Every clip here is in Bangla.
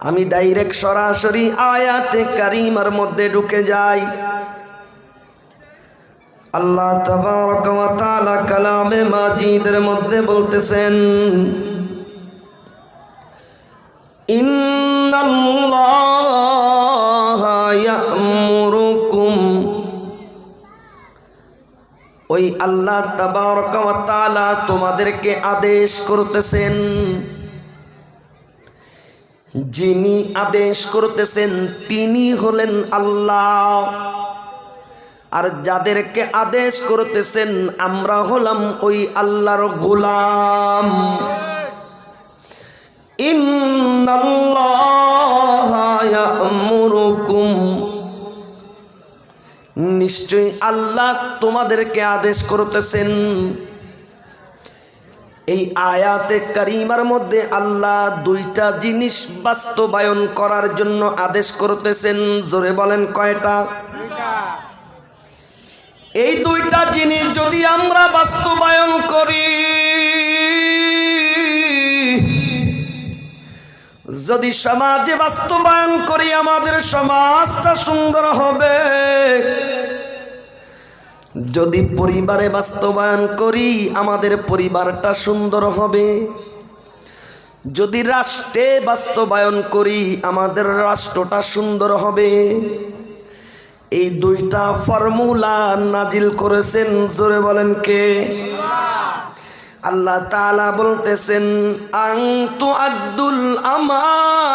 আমি ডাইরেক্ট সরাসরি আয়াতে কারিমার মধ্যে ঢুকে যাই। আল্লাহ তাআলা কালামে মাজিদের মধ্যে বলতেছেন ওই আল্লাহ তাআলা তোমাদেরকে আদেশ করতেছেন যিনি আদেশ করতেছেন, তিনি হলেন আল্লাহ। আর যাদেরকে আদেশ করতেছেন, আমরা হলাম ওই আল্লাহর গোলাম। ইন্নাল্লাহা ইয়া'মুরুকুম। নিশ্চয়ই আল্লাহ তোমাদেরকে আদেশ করতেছেন। এই আয়াতে কারিমার মধ্যে আল্লাহ দুইটা জিনিস বাস্তবায়ন করার জন্য আদেশ করতেছেন। জোরে বলেন কয়টা? এই দুইটা জিনিস যদি আমরা বাস্তবায়ন করি, যদি সমাজে বাস্তবায়ন করি, আমাদের সমাজটা সুন্দর হবে। যদি পরিবারে বাস্তবায়ন করি, আমাদের পরিবারটা সুন্দর হবে। যদি রাষ্ট্রে বাস্তবায়ন করি, আমাদের রাষ্ট্রটা সুন্দর হবে। এই দুইটা ফর্মুলা নাজিল করেছেন, জোরে বলেন কে? আল্লাহ তাআলা বলতেছেন আং তু আব্দুল আমানাতি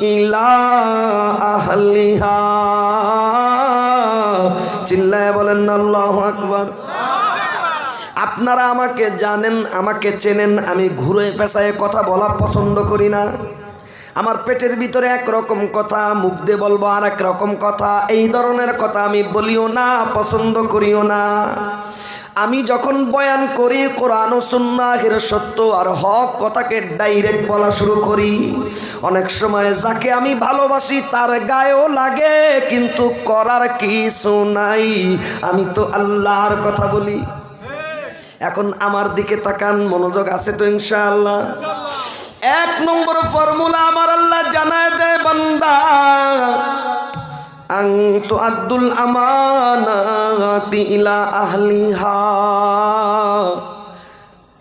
ইলা আহলিহা। চিল্লায় বলেন, আল্লাহ আকবর। আপনারা আমাকে জানেন, আমাকে চেনেন, আমি ঘুরে পেঁচায় কথা বলা পছন্দ করি না। আমার পেটের ভিতরে এক রকম কথা, মুখ দিয়ে বলব আর এক রকম কথা, এই ধরনের কথা আমি বলিও না, পছন্দ করিও না। আমি যখন বয়ান করি, কোরআন সুন্নাহের সত্য আর হক কথাকে ডাইরেক্ট বলা শুরু করি। অনেক সময় যাকে আমি ভালোবাসি, তার গায়েও লাগে, কিন্তু করার কিছু নাই। আমি তো আল্লাহর কথা বলি। এখন আমার দিকে তাকান, মনোযোগ আছে তো ইনশাআল্লাহ। এক নম্বর ফর্মুলা আমার আল্লাহ জানায় দেয়, বান্দা। আং তো আব্দুল আমানাতি ইলা আহলিহা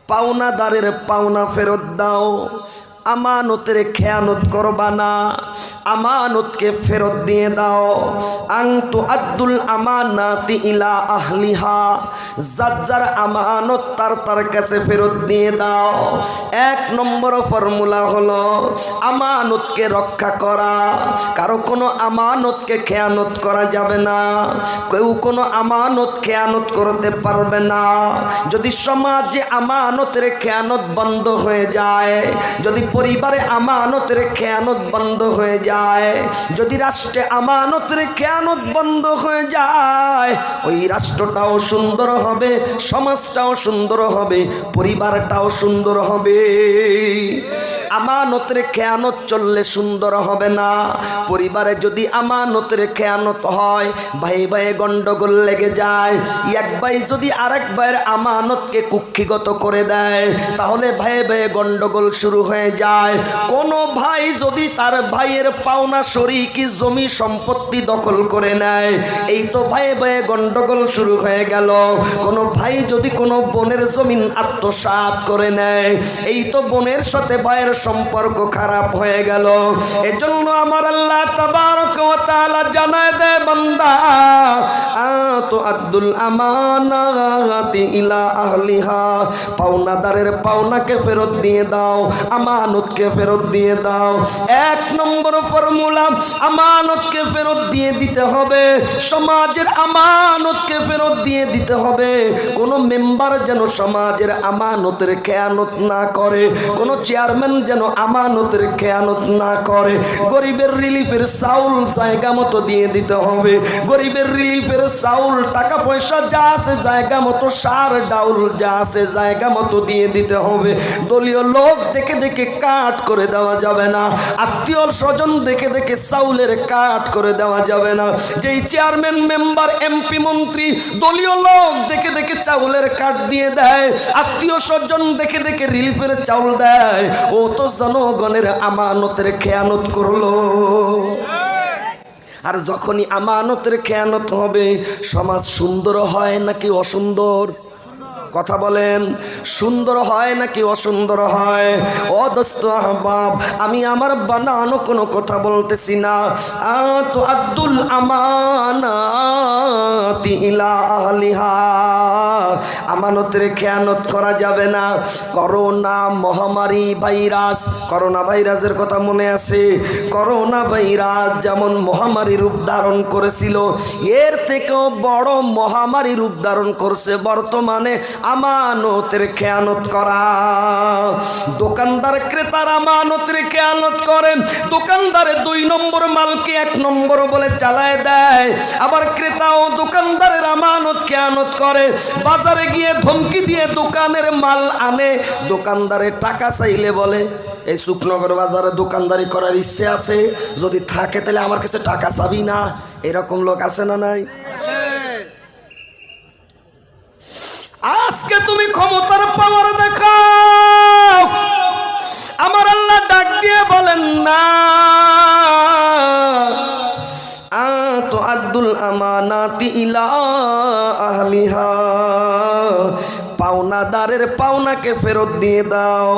পাওনাদারের পাওনা ফেরত দাও আমানতের খেয়ানত করবা না। আমানতকে ফেরত দিয়ে দাও। আং তো আব্দুল আমানাতি ইলা আহলিহা। যার যার আমানত তার তার কাছে ফেরত দিয়ে দাও। এক নম্বর ফর্মুলা হলো আমানতকে রক্ষা করা। কারও কোনো আমানতকে খেয়ানত করা যাবে না। কেউ কোনো আমানত খেয়ানত করতে পারবে না। যদি সমাজে আমানতের খেয়ানত বন্ধ হয়ে যায়, যদি পরিবারে আমানতের খেয়ানত বন্ধ হয়ে যায়। যদি রাষ্ট্রে আমানতের খেয়ানত বন্ধ হয়ে যায়, ওই রাষ্ট্রটাও সুন্দর হবে, সমাজটাও সুন্দর হবে, পরিবারটাও সুন্দর হবে। আমানতের খেয়ানত চললে সুন্দর হবে না। পরিবারে যদি আমানতের খেয়ানত হয়, ভাই ভাই গন্ডগোল লেগে যায়। এক ভাই যদি আরেক ভাইয়ের আমানতকে কুক্ষিগত করে দেয়, তাহলে ভাই ভাই গন্ডগোল শুরু হয়ে যায়। কোন ভাই যদি তার ভাইয়ের পাওনা শরিকি জমি সম্পত্তি দখল করে নেয়, এই তো ভাই ভাই গন্ডগোল শুরু হয়ে গেল। কোন ভাই যদি কোনো বোনের জমিন আত্মসাৎ করে নেয়, এই তো বোনের সাথে ভাইয়ের সম্পর্ক খারাপ হয়ে গেল। এজন্য আমার আল্লাহ তাবারক ওয়া জানায় দেয়, বান্দা, আতো আব্দুল আমানাতি ইলা আহলিহা, পাওনাদারের পাওনাকে ফেরত দিয়ে দাও। আমানতকে ফেরত দিয়ে দাও। এক নম্বর ফর্মুলা, আমানতকে ফেরত দিয়ে দিতে হবে। সমাজের আমানতকে ফেরত দিয়ে দিতে হবে। কোনো মেম্বার যেন সমাজের আমানতের খেয়ানত না করে, কোনো চেয়ারম্যান যেন আমানতের খেয়ানত না করে। গরিবের রিলিফের চাউল জায়গা মতো দিয়ে দিতে হবে। গরিবের রিলিফের চাউল, টাকা পয়সা যা আছে জায়গা মতো, সার, ডাউল যা আছে জায়গা মতো দিয়ে দিতে হবে। দলীয় লোক দেখে দেখে কাট করে দেওয়া যাবে না। আত্মীয় স্বজন দেখে দেখে চাউলের কাট করে দেওয়া যাবে না। যেই চেয়ারম্যান মেম্বার এমপি মন্ত্রী, দলীয় লোক দেখে দেখে চাউলের কাট দিয়ে দেয়। আত্মীয় স্বজন দেখে দেখে রিলিফের চাউল দেয়। ও তো জনগণের আমানতের খেয়ানত করল। আর যখনই আমানতের খেয়ানত হবে, সমাজ সুন্দর হয় নাকি অসুন্দর? কথা বলেন, সুন্দর হয় নাকি অসুন্দর হয়? ও দোস্ত আহবাব, আমি আমার বানানো কোনো কথা বলতেছি না। তো আব্দুল আমানাতি আহলিহা। আমানতের খেয়ানত করা যাবে না। করোনা মহামারী ভাইরাস, করোনা ভাইরাসের কথা মনে আছে? করোনা ভাইরাস যেমন মহামারী রূপ ধারণ করেছিল, এর থেকেও বড় মহামারী রূপ ধারণ করছে বর্তমানে আমানতের খেয়ানত করা। দোকানদার ক্রেতার আমানতের খেয়ানত করেন দোকানদারে দুই নম্বর মালকে এক নম্বর বলে চালায় দেয়। আবার ক্রেতাও দোকানদারের আমানত খেয়ানত করে। বাজারে গিয়ে ধমকি দিয়ে দোকানের মাল আনে। দোকানদারে টাকা চাইলে বলে, এই সুখনগর বাজারে দোকানদারি করার ইচ্ছে আছে। যদি থাকে তাহলে আমার কাছে টাকা চাবি না। এরকম লোক আছে না নাই? আজকে তুমি ক্ষমতার পাওয়ার দেখাও। আমার আল্লাহ ডাক দিয়ে বলেন, না। তো আব্দুল আমানাতি ইলা আহলিহা। পাওনাদারের পাওনাকে ফেরত দিয়ে দাও।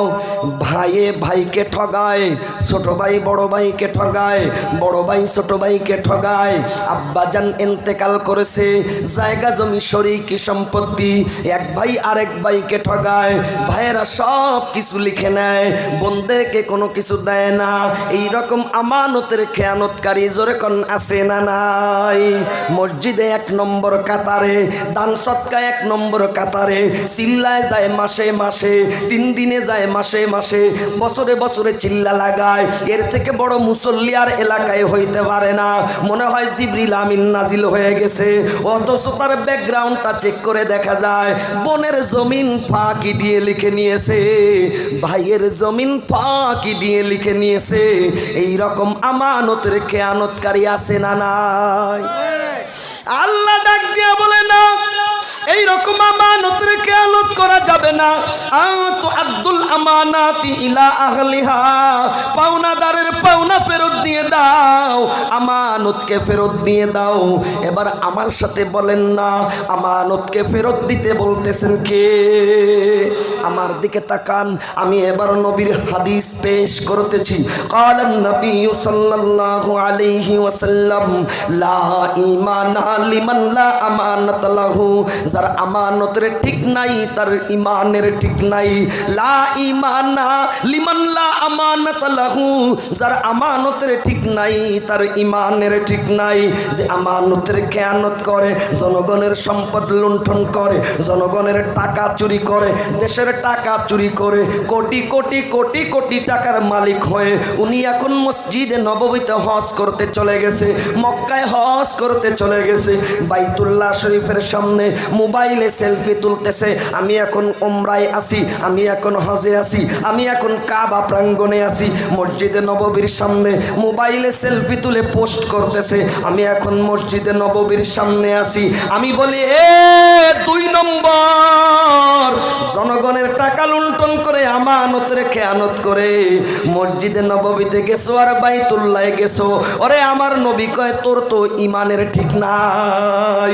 ভাইয়ে ভাইকে ঠগায়, ছোট ভাই বড় ভাইকে ঠগায়, বড় ভাই ছোট ভাইকে ঠগায়। আব্বাজান এন্তেকাল করেছে, জায়গা, জমি, শরিকি, সম্পত্তি এক ভাই আরেক ভাইকে ঠগায়। ভাইয়েরা সব কিছু লিখে নেয়, বোনদেরকে কোনো কিছু দেয় না। এই রকম আমানতের খেয়ানতকারী জোরে কন আছে না নাই। মসজিদে এক নম্বর কাতারে, দান সৎকা এক নম্বর কাতারে চিল্লায় যায় মাসে মাসে, তিন দিনে যায় মাসে মাসে, বছরে বছরে চিল্লা লাগায়। এর থেকে বড় মুসল্লি আর এলাকায় হইতে পারে না। মনে হয় জিবরিল আমিন নাজিল হয়ে গেছে। অথচ তার ব্যাকগ্রাউন্ডটা চেক করে দেখা যায়, বোনের জমিন ফাঁকি দিয়ে লিখে নিয়েছে। ভাইয়ের জমিন ফাঁকি দিয়ে লিখে নিয়েছে। এই রকম আমানতের খেয়ানতকারী আছে না নাই? আল্লাহ ডাক দিয়া বলে, না এই রকম আমানতের খেয়ালত করা যাবে না? তো আব্দুল আমানাতি ইলা আহলিহা। পাওনাদারের পাওনা ফেরত দিয়ে দাও। আমানতকে ফেরত দিয়ে দাও। এবার আমার সাথে বলেন না, আমানতকে ফেরত দিতে বলতেছেন কে? আমার দিকে তাকান, আমি এবার নবীর হাদিস পেশ করতেছি। কালান নবী সাল্লাল্লাহু আলাইহি ওয়াসাল্লাম, লা ঈমানা লিমান লা আমানাত লাহু। যার আমানতের ঠিক নাই, তার ইমানের ঠিক নাই। লা ঈমানা লিমান লা আমানাত লাহু, যার আমানতের ঠিক নাই, তার ইমানের ঠিক নাই। যে আমানতের খেয়ানত করে, জনগণের সম্পদ লুণ্ঠন করে, জনগণের টাকা চুরি করে, দেশের টাকা চুরি করে, কোটি কোটি কোটি কোটি টাকার মালিক হয়ে উনি এখন মসজিদে নববীতে হজ করতে চলে গেছে, মক্কায় হজ করতে চলে গেছে। বাইতুল্লাহ শরীফের সামনে মোবাইলে সেলফি তুলতেছে। আমি এখন ওমরায় আছি, আমি এখন হজে আছি, আমি এখন কাবা প্রাঙ্গণে আছি, মসজিদে নববীর সামনে মোবাইলে সেলফি তুলে পোস্ট করতেছে। আমি এখন মসজিদে নববীর সামনে আছি। আমি বলি, এ দুই নম্বর, জনগণের টাকা লুণ্ঠন করে আমানত রেখে আনত করে। মসজিদে নববীতে গেছো আর বাইতুল্লায় গেছো। ওরে আমার নবী কয়, তোর তো ইমানের ঠিক নাই।